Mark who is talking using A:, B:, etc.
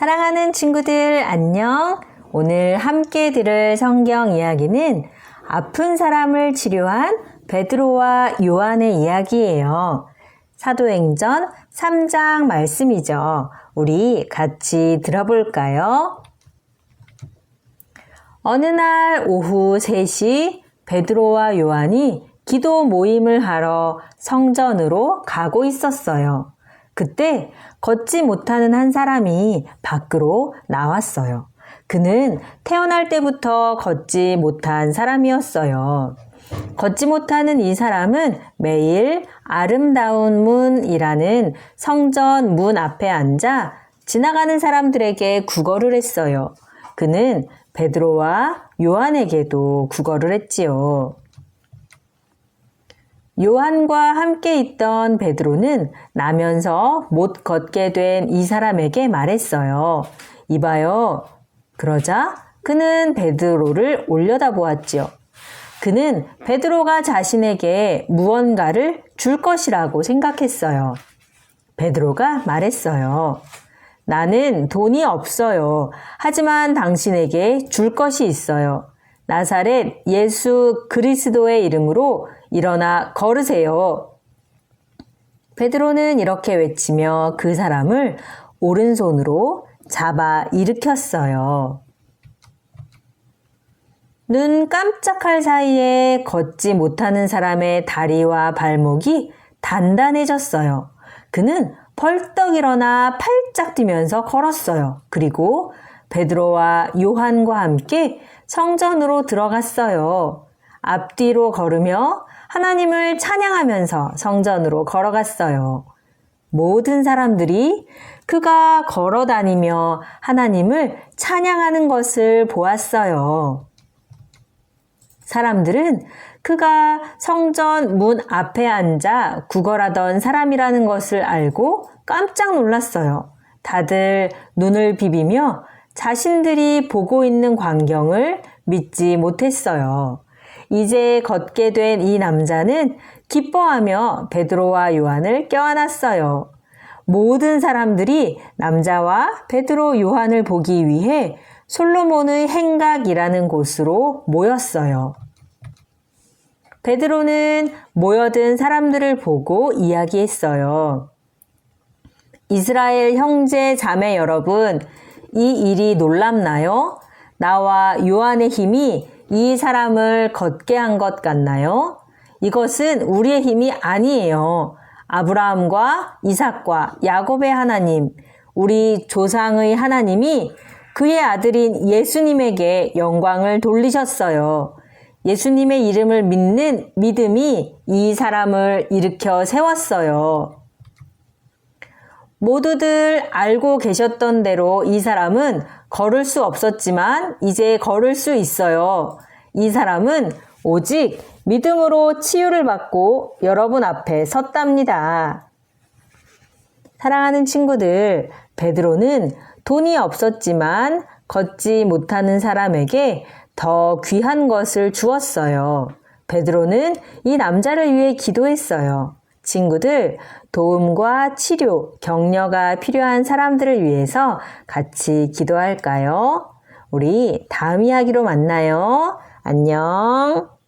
A: 사랑하는 친구들, 안녕. 오늘 함께 들을 성경 이야기는 아픈 사람을 치료한 베드로와 요한의 이야기예요. 사도행전 3장 말씀이죠. 우리 같이 들어볼까요? 어느 날 오후 3시 베드로와 요한이 기도 모임을 하러 성전으로 가고 있었어요. 그때 걷지 못하는 한 사람이 밖으로 나왔어요. 그는 태어날 때부터 걷지 못한 사람이었어요. 걷지 못하는 이 사람은 매일 아름다운 문이라는 성전 문 앞에 앉아 지나가는 사람들에게 구걸을 했어요. 그는 베드로와 요한에게도 구걸을 했지요. 요한과 함께 있던 베드로는 나면서 못 걷게 된 이 사람에게 말했어요. 이봐요. 그러자 그는 베드로를 올려다 보았지요. 그는 베드로가 자신에게 무언가를 줄 것이라고 생각했어요. 베드로가 말했어요. 나는 돈이 없어요. 하지만 당신에게 줄 것이 있어요. 나사렛 예수 그리스도의 이름으로 일어나 걸으세요. 베드로는 이렇게 외치며 그 사람을 오른손으로 잡아 일으켰어요. 눈 깜짝할 사이에 걷지 못하는 사람의 다리와 발목이 단단해졌어요. 그는 벌떡 일어나 팔짝 뛰면서 걸었어요. 그리고 베드로와 요한과 함께 성전으로 들어갔어요. 앞뒤로 걸으며 하나님을 찬양하면서 성전으로 걸어갔어요. 모든 사람들이 그가 걸어 다니며 하나님을 찬양하는 것을 보았어요. 사람들은 그가 성전 문 앞에 앉아 구걸하던 사람이라는 것을 알고 깜짝 놀랐어요. 다들 눈을 비비며 자신들이 보고 있는 광경을 믿지 못했어요. 이제 걷게 된 이 남자는 기뻐하며 베드로와 요한을 껴안았어요. 모든 사람들이 남자와 베드로 요한을 보기 위해 솔로몬의 행각이라는 곳으로 모였어요. 베드로는 모여든 사람들을 보고 이야기했어요. 이스라엘 형제 자매 여러분, 이 일이 놀랍나요? 나와 요한의 힘이 이 사람을 걷게 한 것 같나요? 이것은 우리의 힘이 아니에요. 아브라함과 이삭과 야곱의 하나님, 우리 조상의 하나님이 그의 아들인 예수님에게 영광을 돌리셨어요. 예수님의 이름을 믿는 믿음이 이 사람을 일으켜 세웠어요. 모두들 알고 계셨던 대로 이 사람은 걸을 수 없었지만 이제 걸을 수 있어요. 이 사람은 오직 믿음으로 치유를 받고 여러분 앞에 섰답니다. 사랑하는 친구들, 베드로는 돈이 없었지만 걷지 못하는 사람에게 더 귀한 것을 주었어요. 베드로는 이 남자를 위해 기도했어요. 친구들, 도움과 치료, 격려가 필요한 사람들을 위해서 같이 기도할까요? 우리 다음 이야기로 만나요. 안녕.